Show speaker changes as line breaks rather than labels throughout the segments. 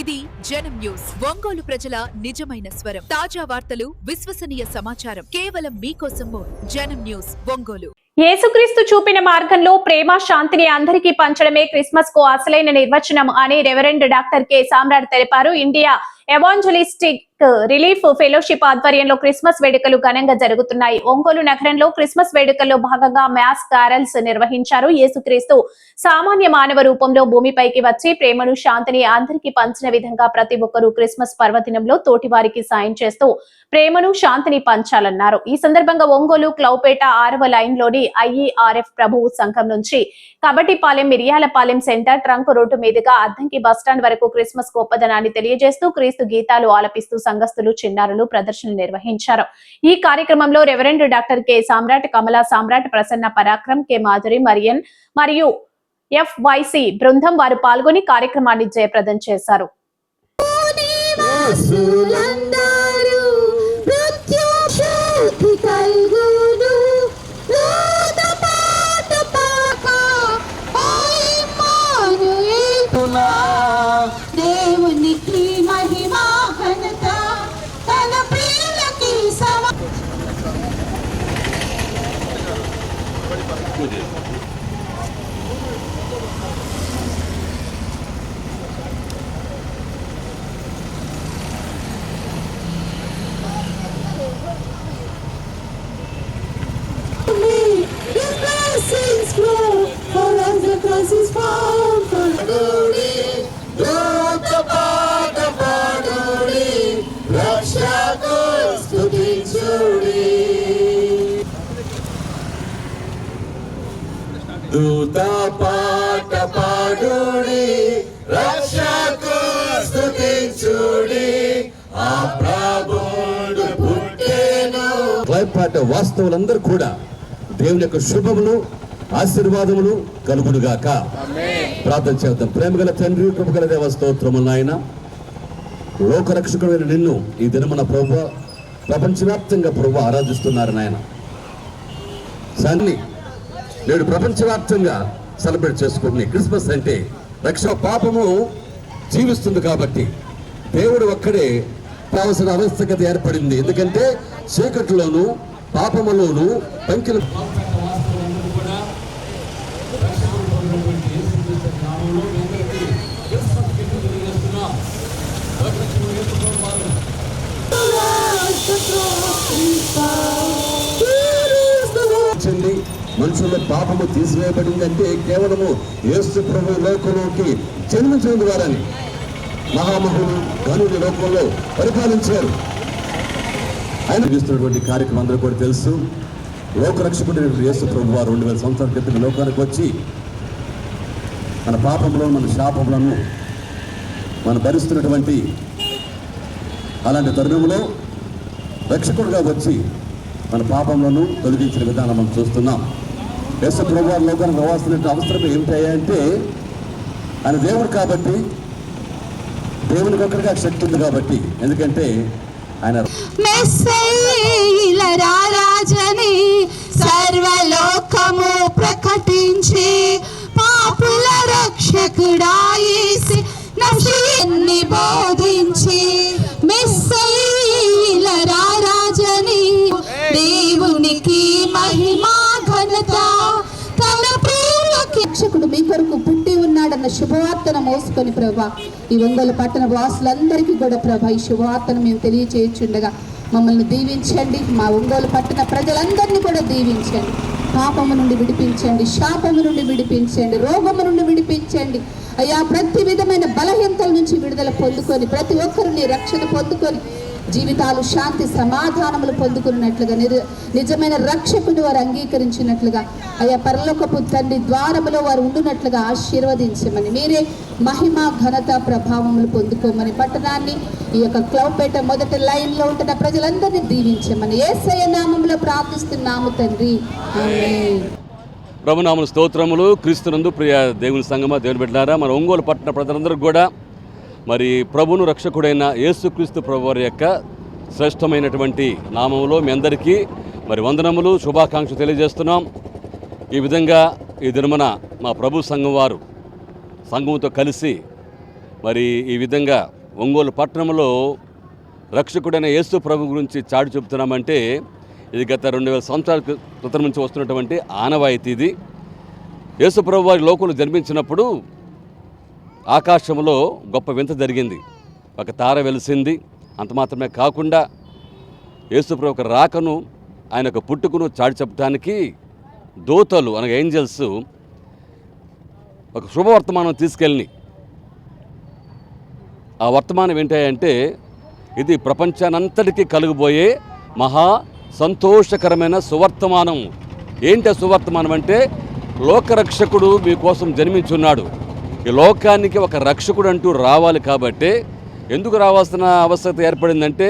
ఇది జనం న్యూస్. ఒంగోలు ప్రజల నిజమైన స్వరం. తాజా వార్తలు విశ్వసనీయ సమాచారం. కేవలం మీకోసం జనం న్యూస్ ఒంగోలు.
యేసుక్రీస్తు చూపిన మార్గంలో ప్రేమ శాంతిని అందరికీ పంచడమే క్రిస్మస్కు అసలైన నిర్వచనం అని రెవరెండ్ డాక్టర్ కె. సామ్రాట్ తెలిపారు. ఇండియా ఎవాంజలిస్టిక్ రిలీఫ్ ఫెలోషిప్ ఆధ్వర్యంలో క్రిస్మస్ వేడుకలు ఘనంగా జరుగుతున్నాయి. ఒంగోలు నగరంలో క్రిస్మస్ వేడుకల్లో భాగంగా మ్యాస్ కారల్స్ నిర్వహించారు. యేసుక్రీస్తు సామాన్య మానవ రూపంలో భూమిపైకి వచ్చి ప్రేమను శాంతిని అందరికీ పంచిన విధంగా ప్రతి ఒక్కరూ క్రిస్మస్ పర్వదినంలో తోటి వారికి సాయం చేస్తూ ప్రేమను శాంతిని పంచాలన్నారు. ఈ సందర్భంగా ఒంగోలు క్లౌపేట ఆరవ లైన్లోని ఐఈఆర్ఎఫ్ ప్రభువు సంఘం నుంచి Kabaddipalem Miriyalapalem centre trunk road మీదుగా అద్దంకి బస్టాండ్ వరకు క్రిస్మస్ గొప్పదనాన్ని తెలియజేస్తూ క్రీస్తు గీతాలు ఆలపిస్తూ సంఘస్థులు చిన్నారులు ప్రదర్శనలు నిర్వహించారు. ఈ కార్యక్రమంలో reverend doctor K. Samrat Kamala Samrat Prasanna Parakram K. Madhuri Marian మరియు ఎఫ్వైసి బృందం వారు పాల్గొని కార్యక్రమాన్ని జయప్రదం చేశారు.
దూత పాట
పాడుడి రక్షకు స్తుతించుడి ఆ ప్రభుడు పుట్టెను. పాట వాస్తవులందరూ కూడా దేవుని యొక్క శుభములు ఆశీర్వాదములు కలుగునుగాక. ప్రార్థన చేద్దాం. ప్రేమగల తండ్రి కృపగల దేవ స్తోత్రములు నాయన. లోకరక్షకుడైన నిన్ను ఈ దినమున ప్రభు ప్రపంచవ్యాప్తంగా ప్రభు ఆరాధిస్తున్నారు నాయన. సన్ని నేడు ప్రపంచవ్యాప్తంగా సెలబ్రేట్ చేసుకుంటున్నాయి క్రిస్మస్ అంటే రక్ష పాపము జీవిస్తుంది కాబట్టి దేవుడు ఒక్కడే కావలసిన అవస్థకత ఏర్పడింది. ఎందుకంటే చీకటిలోను పాపములోను పంకిల వచ్చింది మనుషుల పాపము తీసివేయబడింది అంటే కేవలము యేసు ప్రభు లోకంలోకి జన్మించిన ద్వారాని. మహామహులు గనుడి లోకంలో పరిపాలించారు. ఆయన చేస్తున్నటువంటి కార్యక్రమం అందరూ కూడా తెలుసు. లోకరక్షకుడు యేసు ప్రభు వారు రెండు వేల సంవత్సరాల క్రితం లోకానికి వచ్చి మన పాపంలో మన శాపములను మనం భరిస్తున్నటువంటి అలాంటి తరుణంలో రక్షకుడుగా వచ్చి మన పాపములను తొలగించిన విధానం మనం చూస్తున్నాం. దేశ ప్రభావంలో కూడా లోకానికి రావాల్సిన అవసరం ఏమిటంటే ఆయన దేవుడు కాబట్టి దేవునికి ఒక్కడిగా శక్తి ఉంది కాబట్టి. ఎందుకంటే ఆయన
సర్వలో ఉన్నాడన్న శుభవార్తను మోసుకొని ప్రభా ఈ ఒంగోలు పట్టణ వాసులందరికీ కూడా ప్రభా ఈ శుభవార్తను మేము తెలియచేయుచుండగా మమ్మల్ని దీవించండి. మా ఒంగోలు పట్టణ ప్రజలందరినీ కూడా దీవించండి. పాపము నుండి విడిపించండి శాపము నుండి విడిపించండి రోగము నుండి విడిపించండి. అయ్యా ప్రతి విధమైన బలహీనతల నుంచి విడుదల పొందుకొని ప్రతి ఒక్కరిని రక్షణ పొందుకొని జీవితాలు శాంతి సమాధానములు పొందుకున్నట్లుగా నిజ నిజమైన రక్షకుని వారు అంగీకరించినట్లుగా అయ్యా పరలోకపు తండ్రి ద్వారములో వారు ఉండునట్లుగా ఆశీర్వదించమని. మీరే మహిమ ఘనత ప్రభావములు పొందుకోమని పట్టణాన్ని ఈ యొక్క క్లౌపేట మొదటి లైన్లో ఉంటున్న ప్రజలందరినీ దీవించమని. ఏసయ నామంలో ప్రార్థిస్తున్నాము తండ్రి.
ప్రభునాముల స్తోత్రములు. క్రీస్తునందు ప్రియ దేవుని సంగమ దేవుని బిడ్డారా మన ఒంగోలు పట్టణ ప్రజలందరికీ కూడా మరి ప్రభును రక్షకుడైన యేసుక్రీస్తు ప్రభువారి యొక్క శ్రేష్టమైనటువంటి నామంలో మీ అందరికీ మరి వందనములు శుభాకాంక్షలు తెలియజేస్తున్నాం. ఈ విధంగా ఈ దినమున మా ప్రభు సంఘం వారు సంఘంతో కలిసి
మరి ఈ విధంగా ఒంగోలు పట్టణంలో రక్షకుడైన యేసు ప్రభు గురించి చాటి చెబుతున్నామంటే ఇది గత రెండు వేల సంవత్సరాల క్రితం నుంచి వస్తున్నటువంటి ఆనవాయితీ ఇది. యేసు ప్రభు వారి లోకంలో జన్మించినప్పుడు ఆకాశంలో గొప్ప వింత జరిగింది. ఒక తార వెలిసింది. అంత మాత్రమే కాకుండా యేసుప్రభు ఒక రాకను ఆయన యొక్క పుట్టుకును చాటి చెప్పడానికి దూతలు అనగా ఏంజల్స్ ఒక శుభవర్తమానం తీసుకెళ్ళి ఆ వర్తమానం ఏంటంటే ఇది ప్రపంచానంతటికీ కలిగిపోయే మహా సంతోషకరమైన సువర్తమానం ఏంటి సువర్తమానం అంటే లోకరక్షకుడు మీకోసం జన్మించున్నాడు. ఈ లోకానికి ఒక రక్షకుడు అంటూ రావాలి కాబట్టి ఎందుకు రావాల్సిన అవసరత ఏర్పడిందంటే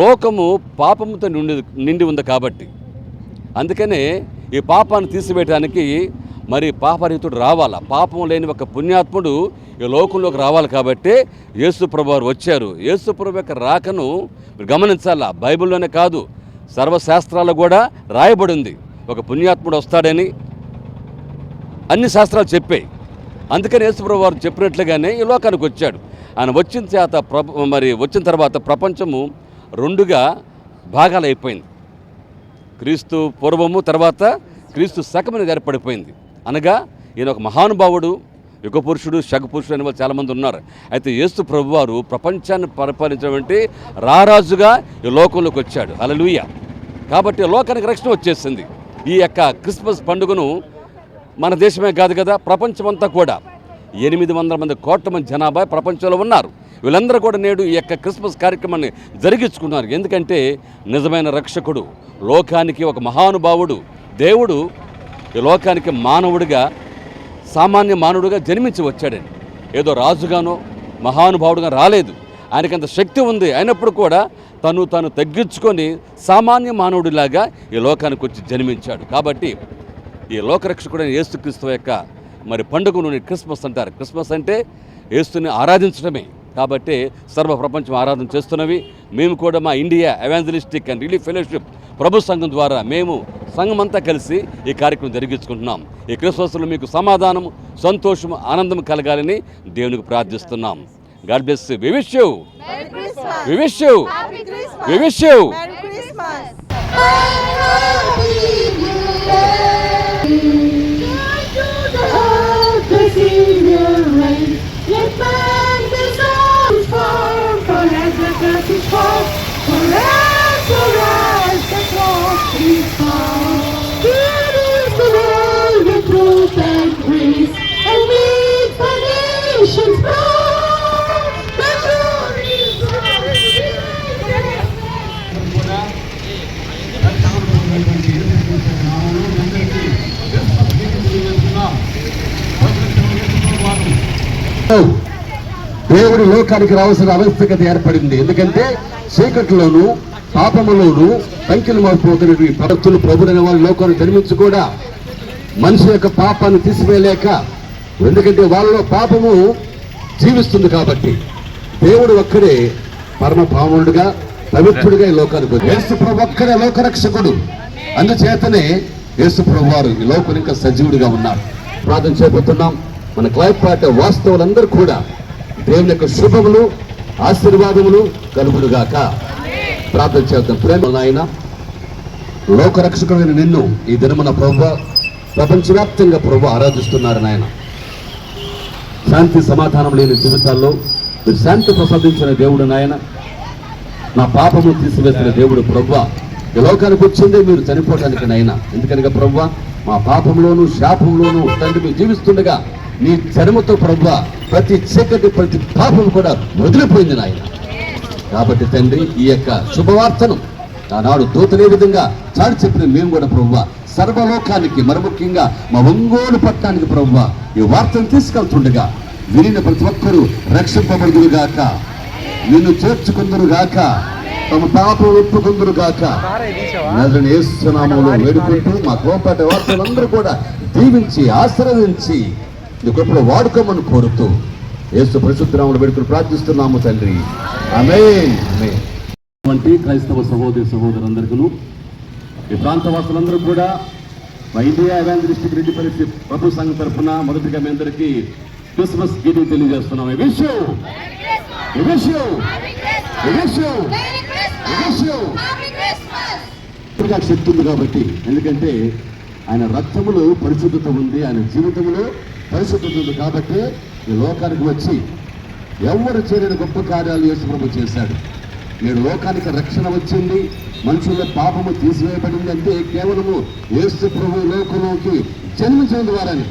లోకము పాపముతో నిండి నిండి ఉంది కాబట్టి. అందుకనే ఈ పాపాన్ని తీసివేయడానికి మరి పాపరహితుడు రావాలా. పాపం లేని ఒక పుణ్యాత్ముడు ఈ లోకంలోకి రావాలి కాబట్టి యేసు వారు వచ్చారు. యేసు ప్రభు యొక్క రాకను గమనించాలా? బైబిల్లోనే కాదు సర్వశాస్త్రాలు కూడా రాయబడి ఉంది. ఒక పుణ్యాత్ముడు వస్తాడని అన్ని శాస్త్రాలు చెప్పాయి. అందుకని యేసుప్రభు వారు చెప్పినట్లుగానే ఈ లోకానికి వచ్చాడు. ఆయన వచ్చిన చేత ప్రభు మరి వచ్చిన తర్వాత ప్రపంచము రెండుగా భాగాలైపోయింది. అయిపోయింది క్రీస్తు పూర్వము తర్వాత క్రీస్తు శకమని ఏర్పడిపోయింది. అనగా ఈయన ఒక మహానుభావుడు యుగ పురుషుడు శగ పురుషుడు అనే వాళ్ళు చాలామంది ఉన్నారు. అయితే యేసు ప్రభు వారు ప్రపంచాన్ని పరిపాలించినటువంటి రారాజుగా ఈ లోకంలోకి వచ్చాడు. అలలుయ కాబట్టి లోకానికి రక్షణ వచ్చేసింది. ఈ యొక్క క్రిస్మస్ పండుగను మన దేశమే కాదు కదా ప్రపంచమంతా కూడా. ఎనిమిది వందల మంది కోట్ల మంది జనాభా ప్రపంచంలో ఉన్నారు. వీళ్ళందరూ కూడా నేడు ఈ యొక్క క్రిస్మస్ కార్యక్రమాన్ని జరిగించుకున్నారు. ఎందుకంటే నిజమైన రక్షకుడు లోకానికి ఒక మహానుభావుడు దేవుడు ఈ లోకానికి మానవుడిగా సామాన్య మానవుడిగా జన్మించి వచ్చాడని ఏదో రాజుగానో మహానుభావుడుగా రాలేదు. ఆయనకంత శక్తి ఉంది. అయినప్పుడు కూడా తను తను తగ్గించుకొని సామాన్య మానవుడిలాగా ఈ లోకానికి వచ్చి జన్మించాడు. కాబట్టి ఈ లోకరక్షకుడైన యేసుక్రీస్తు యొక్క మరి పండుగను క్రిస్మస్ అంటారు. క్రిస్మస్ అంటే యేసుని ఆరాధించడమే. కాబట్టి సర్వ ప్రపంచం ఆరాధన చేస్తున్నవి. మేము కూడా మా India Evangelistic and Relief Fellowship ప్రభు సంఘం ద్వారా మేము సంఘం అంతా కలిసి ఈ కార్యక్రమం జరిగించుకుంటున్నాం. ఈ క్రిస్మస్లో మీకు సమాధానం సంతోషం ఆనందం కలగాలని దేవునికి ప్రార్థిస్తున్నాం. God bless we wish you
దేవుడి లోకానికి రావాల్సిన ఆవశ్యకత ఏర్పడింది. ఎందుకంటే చీకట్లోను పాపములోను పంకిలు మారిపోతున్నటువంటి భక్తులు ప్రభుడైన వాళ్ళు లోకాన్ని జన్మించి కూడా మనిషి యొక్క పాపాన్ని తీసివేయలేక ఎందుకంటే వాళ్ళలో పాపము జీవిస్తుంది కాబట్టి దేవుడు ఒక్కడే పరమ పాముడుగా పవిత్రుడిగా ఈ లోకానికి యేసు ప్రభు ఒక్కడే లోకరక్షకుడు. అందుచేతనే యేసు ప్రభు వారు ఈ లోకం ఇంకా సజీవుడిగా ఉన్నారు. ప్రార్థన చేపడుతున్నాం. మన క్లైపాట పార్టీ వాస్తవులందరూ కూడా దేవుని యొక్క శుభములు ఆశీర్వాదములు కలుగుడుగాక ప్రార్థన చేద్దాం. ప్రేమ నాయన లోకరక్షకుడైన నిన్ను ఈ దినమున ప్రభు ప్రపంచవ్యాప్తంగా ప్రభు ఆరాధిస్తున్నారు నాయన. శాంతి సమాధానం లేని జీవితాల్లో మీరు శాంతి ప్రసాదించిన దేవుడు నాయన. నా పాపము తీసివేసిన దేవుడు ప్రభు. ఈ లోకానికి వచ్చిందే మీరు చనిపోవడానికి నాయన. ఎందుకనగా ప్రభు మా పాపంలోను శాపంలోను తండ్రి మీరు జీవిస్తుండగా నీ చర్మతో ప్రభు ప్రతి చీకటి ప్రతి పాపం కూడా వదిలిపోయింది నాయన. కాబట్టి తండ్రి ఈ యొక్క శుభవార్తను ఆనాడు దూతలే విధంగా చాటి చెప్పిన మేము కూడా ప్రభు సర్వలోకానికి మరి ముఖ్యంగా మా ఒంగోలు పట్టణానికి ప్రభు ఈ వార్తను తీసుకెళ్తుండగా వినిన ప్రతి ఒక్కరూ రక్షింపబడుదురు గాక నిన్ను చేర్చుకుందరు గాక తమ పాపం ఒప్పుకుందరు గాక నదుని ఏసునామంలో వేడుకుంటూ మా కోపాటి వార్తలందరూ కూడా దీవించి ఆశీర్వదించి నీ వాడుకోమని కోరుతూ యేసు పరిశుద్ధరాముడు పెడుకుని ప్రార్థిస్తున్నాము తండ్రి. ఆమేన్. వంటి క్రైస్తవ సహోదరి సహోదరులందరికీ ఈ ప్రాంత వాసులందరూ కూడా మా ఇండియా ఎవాంజలిస్టిక్ రెడ్డి పరిస్థితి ప్రభు సంఘం తరఫున మొదటిగా మీ అందరికీ
క్రిస్మస్ గీతం తెలియజేస్తున్నాం. ఈ విషయం ఈ విషయం శక్తి ఉంది కాబట్టి ఎందుకంటే ఆయన రక్తములో పరిశుద్ధత ఉంది ఆయన జీవితంలో పరిశుద్ధత ఉంది కాబట్టి ఈ లోకానికి వచ్చి ఎవరు చేరిన గొప్ప కార్యాలు యేసుప్రభు చేశాడు. నేడు లోకానికి రక్షణ వచ్చింది మనుషుల పాపము తీసివేయబడింది అంటే కేవలము యేసు ప్రభు లోకంలోకి జన్మించిన ద్వారానే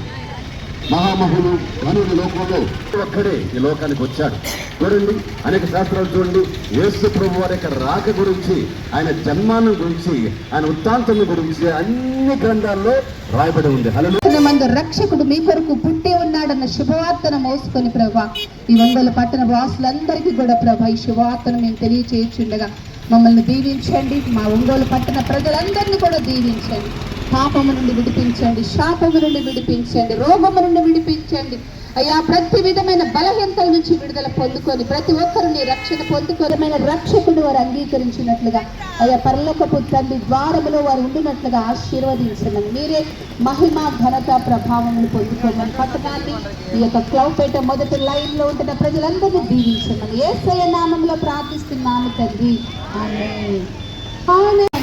మహామహులు గనుడు లోకంలో ఒక్కడే ఈ లోకానికి వచ్చాడు. చూడండి అనేక శాస్త్రాలు చూడండి. యేసు ప్రభు వారి యొక్క రాక గురించి ఆయన జన్మాన్ని గురించి ఆయన వృత్తాంతం గురించి అన్ని గ్రంథాల్లో రాయబడి ఉంది. హలో
మందు రక్షకుడు మీ కొరకు పుట్టి ఉన్నాడన్న శుభవార్తను మోసుకొని ప్రభా ఈ వందల పట్టణ వాసులందరికీ కూడా ప్రభా ఈ శుభవార్తను మేము తెలియచేయచుండగా మమ్మల్ని దీవించండి. మా ఒంగోలు పట్టణ ప్రజలందరినీ కూడా దీవించండి. పాపము నుండి విడిపించండి శాపము నుండి విడిపించండి రోగము నుండి విడిపించండి. అయ్యా ప్రతి విధమైన బలహీనతల నుంచి విడుదల పొందుకొని ప్రతి ఒక్కరిని రక్షణ పొందుకోరమైన రక్షకుడు వారు అంగీకరించినట్లుగా అయ్యా పరలోకపు తండ్రి ద్వారములో వారు ఉండినట్లుగా ఆశీర్వదించమని. మీరే మహిమ ఘనత ప్రభావములు పొందుకోమని పట్టణాన్ని ఈ యొక్క క్లౌపేట మొదటి లైన్లో ఉంటున్న ప్రజలందరినీ దీవించమని. ఏ నామంలో ప్రార్థిస్తున్నాము తండ్రి. ఆమేన్.